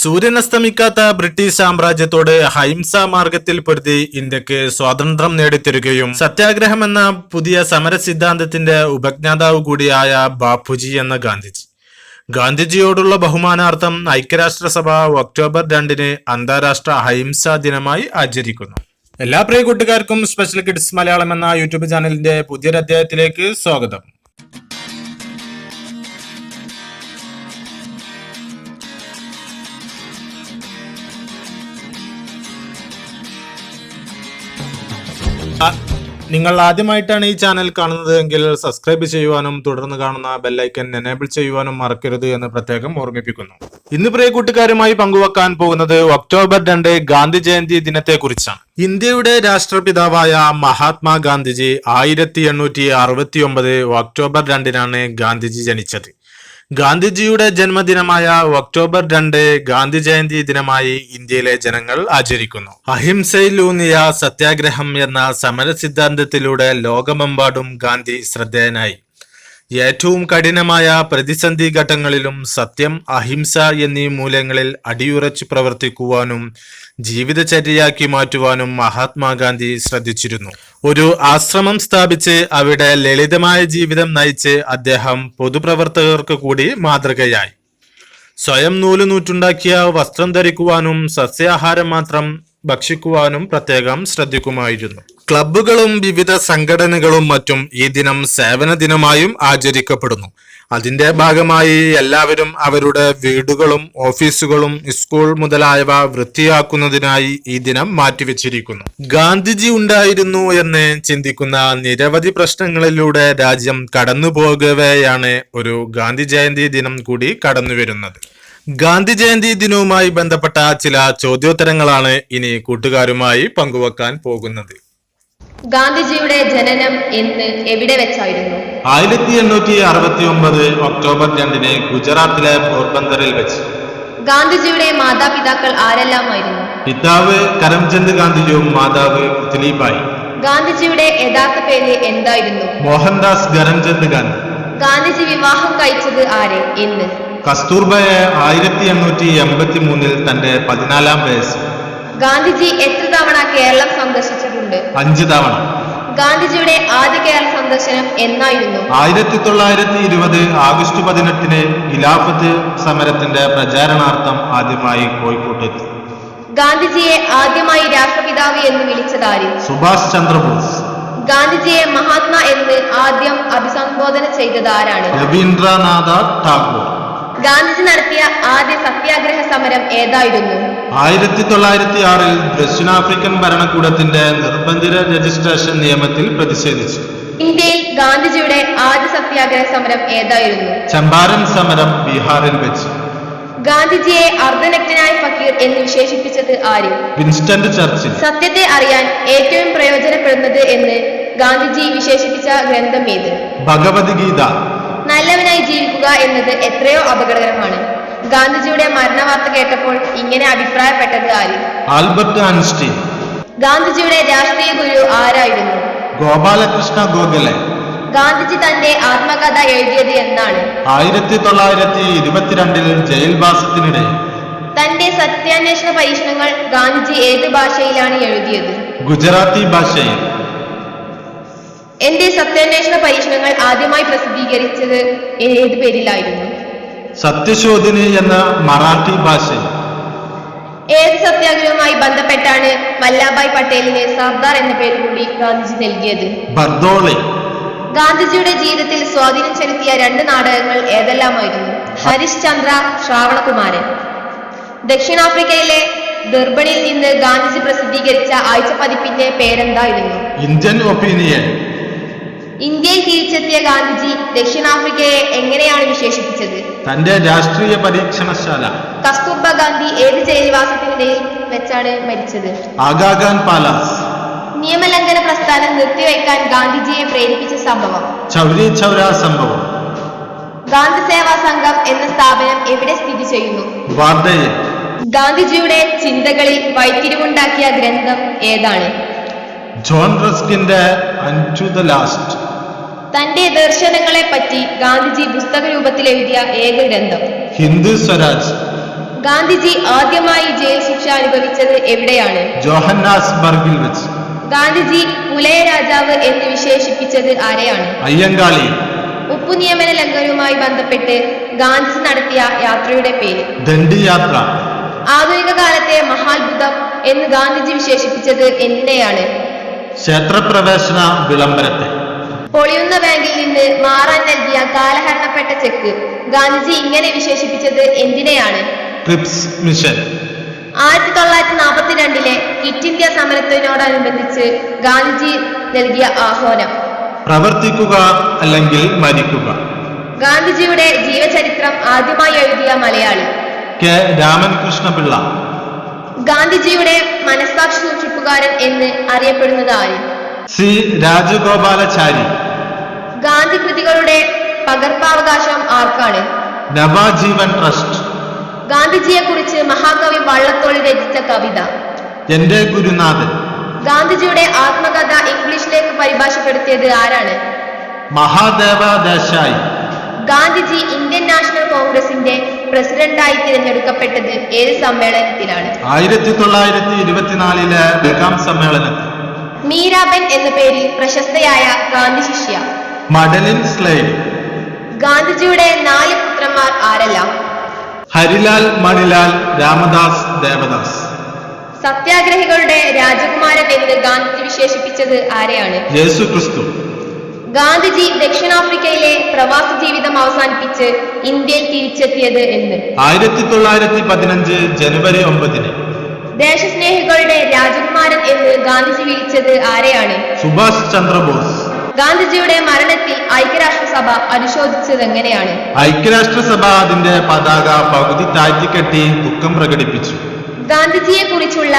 സൂര്യൻ അസ്തമിക്കാത്ത ബ്രിട്ടീഷ് സാമ്രാജ്യത്തോട് ഹൈംസ മാർഗത്തിൽ പൊരുതി ഇന്ത്യയ്ക്ക് സ്വാതന്ത്ര്യം നേടിത്തരുകയും സത്യാഗ്രഹം എന്ന പുതിയ സമര സിദ്ധാന്തത്തിന്റെ ഉപജ്ഞാതാവ് കൂടിയായ ബാപ്പുജി എന്ന ഗാന്ധിജി. ഗാന്ധിജിയോടുള്ള ബഹുമാനാർത്ഥം ഐക്യരാഷ്ട്രസഭ ഒക്ടോബർ രണ്ടിന് അന്താരാഷ്ട്ര അഹിംസാ ദിനമായി ആചരിക്കുന്നു. എല്ലാ പ്രിയ കൂട്ടുകാർക്കും സ്പെഷ്യൽ കിഡ്സ് മലയാളം എന്ന യൂട്യൂബ് ചാനലിന്റെ പുതിയൊരു അധ്യായത്തിലേക്ക് സ്വാഗതം. നിങ്ങൾ ആദ്യമായിട്ടാണ് ഈ ചാനൽ കാണുന്നത് എങ്കിൽ സബ്സ്ക്രൈബ് ചെയ്യുവാനും തുടർന്ന് കാണുന്ന ബെല്ലൈക്കൻ എനേബിൾ ചെയ്യുവാനും മറക്കരുത് എന്ന് പ്രത്യേകം ഓർമ്മിപ്പിക്കുന്നു. ഇന്ന് പ്രിയ കൂട്ടുകാരുമായി പങ്കുവെക്കാൻ പോകുന്നത് ഒക്ടോബർ രണ്ട് ഗാന്ധി ജയന്തി ദിനത്തെ കുറിച്ചാണ് ഇന്ത്യയുടെ രാഷ്ട്രപിതാവായ മഹാത്മാഗാന്ധിജി ആയിരത്തി എണ്ണൂറ്റി അറുപത്തി ഒമ്പത് ഒക്ടോബർ രണ്ടിനാണ് ഗാന്ധിജി ജനിച്ചത്. ഗാന്ധിജിയുടെ ജന്മദിനമായ ഒക്ടോബർ രണ്ട് ഗാന്ധി ജയന്തി ദിനമായി ഇന്ത്യയിലെ ജനങ്ങൾ ആചരിക്കുന്നു. അഹിംസയിലൂന്നിയ സത്യാഗ്രഹം എന്ന സമര സിദ്ധാന്തത്തിലൂടെ ലോകമെമ്പാടും ഗാന്ധി ശ്രദ്ധേയനായി. ഏറ്റവും കഠിനമായ പ്രതിസന്ധി ഘട്ടങ്ങളിലും സത്യം അഹിംസ എന്നീ മൂല്യങ്ങളിൽ അടിയുറച്ച് പ്രവർത്തിക്കുവാനും ജീവിതചര്യയാക്കി മാറ്റുവാനും മഹാത്മാഗാന്ധി ശ്രദ്ധിച്ചിരുന്നു. ഒരു ആശ്രമം സ്ഥാപിച്ച് അവിടെ ലളിതമായ ജീവിതം നയിച്ച് അദ്ദേഹം പൊതുപ്രവർത്തകർക്ക് കൂടി മാതൃകയായി. സ്വയം നൂൽ നൂറ്റുണ്ടാക്കിയ വസ്ത്രം ധരിക്കുവാനും സസ്യാഹാരം മാത്രം ഭക്ഷിക്കുവാനും പ്രത്യേകം ശ്രദ്ധിക്കുമായിരുന്നു. ക്ലബ്ബുകളും വിവിധ സംഘടനകളും മറ്റും ഈ ദിനം സേവന ദിനമായും ആചരിക്കപ്പെടുന്നു. അതിന്റെ ഭാഗമായി എല്ലാവരും അവരുടെ വീടുകളും ഓഫീസുകളും സ്കൂൾ മുതലായവ വൃത്തിയാക്കുന്നതിനായി ഈ ദിനം മാറ്റിവെച്ചിരിക്കുന്നു. ഗാന്ധിജി ഉണ്ടായിരുന്നു എന്ന് ചിന്തിക്കുന്ന നിരവധി പ്രശ്നങ്ങളിലൂടെ രാജ്യം കടന്നു പോകവെയാണ് ഒരു ഗാന്ധി ജയന്തി ദിനം കൂടി കടന്നു വരുന്നത് ഗാന്ധി ജയന്തി ദിനവുമായി ബന്ധപ്പെട്ട ചില ചോദ്യോത്തരങ്ങളാണ് ഇനി കൂട്ടുകാരുമായി പങ്കുവെക്കാൻ പോകുന്നത്. ഗാന്ധിജിയുടെ ജനനം എന്ന് എവിടെ വെച്ചായിരുന്നു? ആയിരത്തി എണ്ണൂറ്റി അറുപത്തി ഒമ്പത് ഒക്ടോബർ രണ്ടിന് ഗുജറാത്തിലെ പോർബന്ദറിൽ വെച്ച്. ഗാന്ധിജിയുടെ മാതാപിതാക്കൾ ആരെല്ലാമായിരുന്നു? പിതാവ് കരംചന്ദ് ഗാന്ധിജിയും മാതാവ് പുത്ലിബായി ഗാന്ധിജിയുടെ യഥാർത്ഥ പേര് എന്തായിരുന്നു? മോഹൻദാസ് കരംചന്ദ് ഗാന്ധി. ഗാന്ധിജി വിവാഹം കഴിച്ചത് ആരെ? എന്ന് കസ്തൂർബയെ ആയിരത്തി എണ്ണൂറ്റി എൺപത്തി മൂന്നിൽ തന്റെ പതിനാലാം വയസ്സ്. ഗാന്ധിജി എത്ര തവണ കേരളം സന്ദർശിച്ചിട്ടുണ്ട് അഞ്ച് തവണ. ഗാന്ധിജിയുടെ ആദ്യ കേരള സന്ദർശനം എന്നായിരുന്നു. ആയിരത്തി തൊള്ളായിരത്തി ഇരുപത് ആഗസ്റ്റ് പതിനെട്ടിന് ഖിലാഫത്ത് സമരത്തിന്റെ പ്രചാരണാർത്ഥം ആദ്യമായി കോഴിക്കോട്ടെത്തി ഗാന്ധിജിയെ ആദ്യമായി രാഷ്ട്രപിതാവ് എന്ന് വിളിച്ചതാര് സുഭാഷ് ചന്ദ്രബോസ്. ഗാന്ധിജിയെ മഹാത്മാ എന്ന് ആദ്യം അഭിസംബോധന ചെയ്തത് ആരാണ്? രവീന്ദ്രനാഥ ടാഗോർ. ഗാന്ധിജി നടത്തിയ ആദ്യ സത്യാഗ്രഹ സമരം ഏതായിരുന്നു? ആയിരത്തി തൊള്ളായിരത്തി ആറിൽ ദക്ഷിണാഫ്രിക്കൻ ഭരണകൂടത്തിന്റെ നിർബന്ധിത രജിസ്ട്രേഷൻ നിയമത്തിൽ പ്രതിഷേധിച്ചു. ഇന്ത്യയിൽ ഗാന്ധിജിയുടെ ആദ്യ സത്യാഗ്രഹ സമരം ഏതായിരുന്നു? ചമ്പാരൻ സമരം ബീഹാറിൽ വെച്ച്. ഗാന്ധിജിയെ അർദ്ധനക്തനായ ഫക്കീർ എന്ന് വിശേഷിപ്പിച്ചത് ആര്? Winston Churchill. സത്യത്തെ അറിയാൻ ഏറ്റവും പ്രയോജനപ്പെടുന്നത് എന്ന് ഗാന്ധിജി വിശേഷിപ്പിച്ച ഗ്രന്ഥം ഏത്? ഭഗവത്ഗീത. നല്ലവനായി ജീവിക്കുക എന്നത് എത്രയോ അപകടകരമാണ്. ഗാന്ധിജിയുടെ മരണവാർത്ത കേട്ടപ്പോൾ ഇങ്ങനെ അഭിപ്രായപ്പെട്ടത് ആര്? Albert Einstein. ഗാന്ധിജിയുടെ രാഷ്ട്രീയ ഗുരു ആരായിരുന്നു? ഗോപാലകൃഷ്ണ ഗോഖലെ. ഗാന്ധിജി തന്റെ ആത്മകഥ എഴുതിയത് എന്നാണ് ആയിരത്തി തൊള്ളായിരത്തി ഇരുപത്തിരണ്ടിൽ ജയിൽവാസത്തിനിടെ. തന്റെ സത്യാന്വേഷണ പരീക്ഷണങ്ങൾ ഗാന്ധിജി ഏത് ഭാഷയിലാണ് എഴുതിയത്? ഗുജറാത്തി ഭാഷയിൽ. എന്റെ സത്യാന്വേഷണ പരീക്ഷണങ്ങൾ ആദ്യമായി പ്രസിദ്ധീകരിച്ചത് ഏത് പേരിലായിരുന്നു? സത്യശോധിനി എന്ന മറാഠി ഭാഷയിൽ. ഏത് സത്യാഗ്രഹവുമായി ബന്ധപ്പെട്ടാണ് വല്ലാഭായ് പട്ടേലിന് സർദാർ എന്ന പേര് കൂടി ഗാന്ധിജി നൽകിയത്? ബർദോളി. ഗാന്ധിജിയുടെ ജീവിതത്തിൽ സ്വാധീനം ചെലുത്തിയ രണ്ട് നാടകങ്ങൾ ഏതെല്ലാമായിരുന്നു? ഹരിശ് ചന്ദ്ര ശ്രാവണകുമാരൻ. ദക്ഷിണാഫ്രിക്കയിലെ ദുർബണിൽ നിന്ന് ഗാന്ധിജി പ്രസിദ്ധീകരിച്ച ആഴ്ച പതിപ്പിന്റെ പേരെന്തായിരുന്നു? Indian Opinion. ഇന്ത്യയിൽ തിരിച്ചെത്തിയ ഗാന്ധിജി ദക്ഷിണാഫ്രിക്കയെ എങ്ങനെയാണ് വിശേഷിപ്പിച്ചത്? തന്റെ രാഷ്ട്രീയ പരീക്ഷണശാല. കസ്തൂർബ ഗാന്ധി ഏത് ജയിൽവാസത്തിനിടയിൽ വെച്ചാണ് മരിച്ചത്? ആഗാഖാൻ പാലാസ്. നിയമലംഘന പ്രസ്ഥാനം നിർത്തിവെക്കാൻ ഗാന്ധിജിയെ പ്രേരിപ്പിച്ച സംഭവം. ചൗരി ചൗര സംഭവം. ഗാന്ധി സേവാ സംഘം എന്ന സ്ഥാപനം എവിടെ സ്ഥിതി ചെയ്യുന്നു? ഗാന്ധിജിയുടെ ചിന്തകളിൽ വൈത്തിരിവുണ്ടാക്കിയ ഗ്രന്ഥം ഏതാണ്? ജോൺ റസ്കിന്റെ ടു ദ ലാസ്റ്റ്. തന്റെ ദർശനങ്ങളെ പറ്റി ഗാന്ധിജി പുസ്തക രൂപത്തിൽ എഴുതിയ ഏക ഗ്രന്ഥം. ഹിന്ദു സ്വരാജ്. ഗാന്ധിജി ആദ്യമായി ജയിൽ ശിക്ഷ അനുഭവിച്ചത് എവിടെയാണ്? ജോഹന്നാസ്ബർഗിൽ വെച്ച്. ഗാന്ധിജി പുലയ രാജാവ് എന്ന് വിശേഷിപ്പിച്ചത് ആരെയാണ്? അയ്യങ്കാളി. ഉപ്പു നിയമന ലംഘനവുമായി ബന്ധപ്പെട്ട് ഗാന്ധിജി നടത്തിയ യാത്രയുടെ പേര്. ദണ്ഡി യാത്ര ആധുനിക കാലത്തെ മഹാത്ഭുതം എന്ന് ഗാന്ധിജി വിശേഷിപ്പിച്ചത് എന്തിനെയാണ്? ക്ഷേത്രപ്രവേശന വിളംബരത്തെ. പൊളിയുന്ന ബാങ്കിൽ നിന്ന് മാറാൻ നൽകിയ കാലഹരണപ്പെട്ട ചെക്ക് ഗാന്ധിജി ഇങ്ങനെ വിശേഷിപ്പിച്ചത് എന്തിനെയാണ്? ട്രിപ്സ് മിഷൻ ആയിരത്തി തൊള്ളായിരത്തി നാൽപ്പത്തിരണ്ടിലെ കിറ്റ് ഇന്ത്യ സമരത്തിനോടനുബന്ധിച്ച് ഗാന്ധിജി നൽകിയ ആഹ്വാനം. പ്രവർത്തിക്കുക അല്ലെങ്കിൽ മരിക്കുക. ഗാന്ധിജിയുടെ ജീവചരിത്രം ആദ്യമായി എഴുതിയ മലയാളി. കെ. രാമൻകൃഷ്ണപിള്ള. ഗാന്ധിജിയുടെ മനസ്സാക്ഷി സൂക്ഷിപ്പുകാരൻ എന്ന് അറിയപ്പെടുന്നത് ആര്? സി രാജഗോപാലാചാരി. ഗാന്ധി കൃതികളുടെ പകർപ്പവകാശം ആർക്കാണ്? നവാജീവൻ ട്രസ്റ്റ്. ഗാന്ധിജിയെ കുറിച്ച് മഹാകവി വള്ളത്തോളി രചിച്ച കവിത. എന്റെ ഗുരുനാഥൻ. ഗാന്ധിജിയുടെ ആത്മകഥ ഇംഗ്ലീഷിലേക്ക് പരിഭാഷപ്പെടുത്തിയത് ആരാണ്? മഹാദേവ ദേശായി ഗാന്ധിജി ഇന്ത്യൻ നാഷണൽ കോൺഗ്രസിന്റെ പ്രസിഡന്റായി തിരഞ്ഞെടുക്കപ്പെട്ടത് ഏത് സമ്മേളനത്തിലാണ്? ആയിരത്തി തൊള്ളായിരത്തി ഇരുപത്തിനാലിലെ ബെഗാം സമ്മേളനത്തിൽ മീരാബെൻ എന്ന പേരിൽ പ്രശസ്തയായ ഗാന്ധി ശിഷ്യ. മഡലിൻ സ്ലൈഡ് ഗാന്ധിജിയുടെ നാല് പുത്രന്മാർ ആരെല്ലാം? ഹരിലാൽ മണിലാൽ രാമദാസ് ദേവദാസ്. സത്യാഗ്രഹികളുടെ രാജകുമാരൻ എന്ന് ഗാന്ധിജി വിശേഷിപ്പിച്ചത് ആരെയാണ്? യേശു ക്രിസ്തു ഗാന്ധിജി ദക്ഷിണാഫ്രിക്കയിലെ പ്രവാസ ജീവിതം അവസാനിപ്പിച്ച് ഇന്ത്യയിൽ തിരിച്ചെത്തിയത് എന്ന്. ആയിരത്തി തൊള്ളായിരത്തി പതിനഞ്ച് ജനുവരി ഒമ്പതിന്. ദേശസ്നേഹികളുടെ രാജകുമാരൻ എന്ന് ഗാന്ധിജി വിളിച്ചത് ആരെയാണ്? സുഭാഷ് ചന്ദ്രബോസ്. ഗാന്ധിജിയുടെ മരണത്തിൽ ഐക്യരാഷ്ട്രസഭ അനുശോചിച്ചത് എങ്ങനെയാണ്? ഐക്യരാഷ്ട്രസഭ അതിന്റെ പതാക പകുതി താഴ്ത്തിക്കെട്ടി ദുഃഖം പ്രകടിപ്പിച്ചു. ഗാന്ധിജിയെ കുറിച്ചുള്ള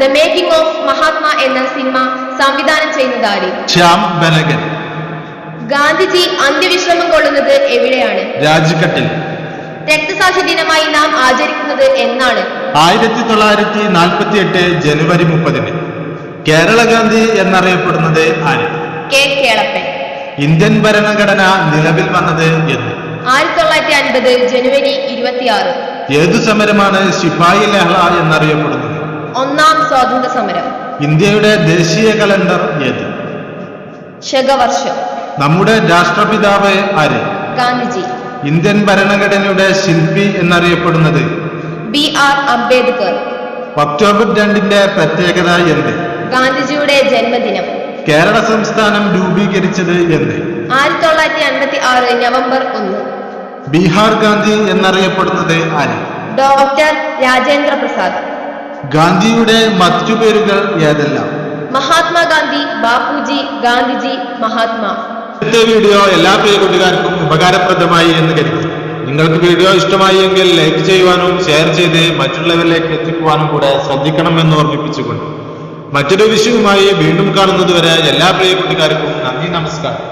ദ മേക്കിംഗ് ഓഫ് മഹാത്മാ എന്ന സിനിമ സംവിധാനം ചെയ്യുന്നത് ആര്? ശ്യാം ബനഗൻ. ഗാന്ധിജി അന്ത്യവിശ്രമം കൊള്ളുന്നത് എവിടെയാണ്? രാജ്ഘട്ടിൽ രക്തസാക്ഷി ദിനമായി നാം ആചരിക്കുന്നത് എന്നാണ്. ആയിരത്തി തൊള്ളായിരത്തി നാൽപ്പത്തി എട്ട് ജനുവരി മുപ്പതിന് കേരള ഗാന്ധി എന്നറിയപ്പെടുന്നത് ആര്? കെ കേളപ്പൻ. ഇന്ത്യൻ ഭരണഘടന നിലവിൽ വന്നത് എന്ന്. ആയിരത്തി തൊള്ളായിരത്തി അൻപത് ജനുവരി ഇരുപത്തിയാറ്. ഏതു സമരമാണ് ശിപായി ലഹള എന്നറിയപ്പെടുന്നത്? ഒന്നാം സ്വാതന്ത്ര്യ സമരം. ഇന്ത്യയുടെ ദേശീയ കലണ്ടർ ഏത്? ശകവർഷം. നമ്മുടെ രാഷ്ട്രപിതാവ് ആര്? ഗാന്ധിജി. ഇന്ത്യൻ ഭരണഘടനയുടെ ശില്പി എന്നറിയപ്പെടുന്നത് ബി ആർ അംബേദ്കർ. ഒക്ടോബർ രണ്ടിന്റെ പ്രത്യേകത എന്ത്? ഗാന്ധിജിയുടെ ജന്മദിനം. കേരള സംസ്ഥാനം രൂപീകരിച്ചത് എന്ത്? ആയിരത്തി തൊള്ളായിരത്തി അൻപത്തി ആറ് നവംബർ ഒന്ന്. ബീഹാർ ഗാന്ധി എന്നറിയപ്പെടുന്നത് ആര്? ഡോക്ടർ രാജേന്ദ്ര പ്രസാദ്. ഗാന്ധിയുടെ മറ്റു പേരുകൾ ഏതെല്ലാം? മഹാത്മാഗാന്ധി ബാപ്പുജി ഗാന്ധിജി മഹാത്മാ. ഇന്നത്തെ വീഡിയോ എല്ലാ പ്രിയ കൂട്ടുകാർക്കും ഉപകാരപ്രദമായി എന്ന് കരുതി നിങ്ങൾക്ക് വീഡിയോ ഇഷ്ടമായി എങ്കിൽ ലൈക്ക് ചെയ്യുവാനും ഷെയർ ചെയ്ത് മറ്റുള്ളവരിലേക്ക് എത്തിക്കുവാനും കൂടെ ശ്രദ്ധിക്കണമെന്ന് ഓർമ്മിപ്പിച്ചുകൊണ്ട്. മറ്റൊരു വിഷയവുമായി വീണ്ടും കാണുന്നതുവരെ എല്ലാ പ്രിയ കൂട്ടുകാർക്കും നന്ദി നമസ്കാരം.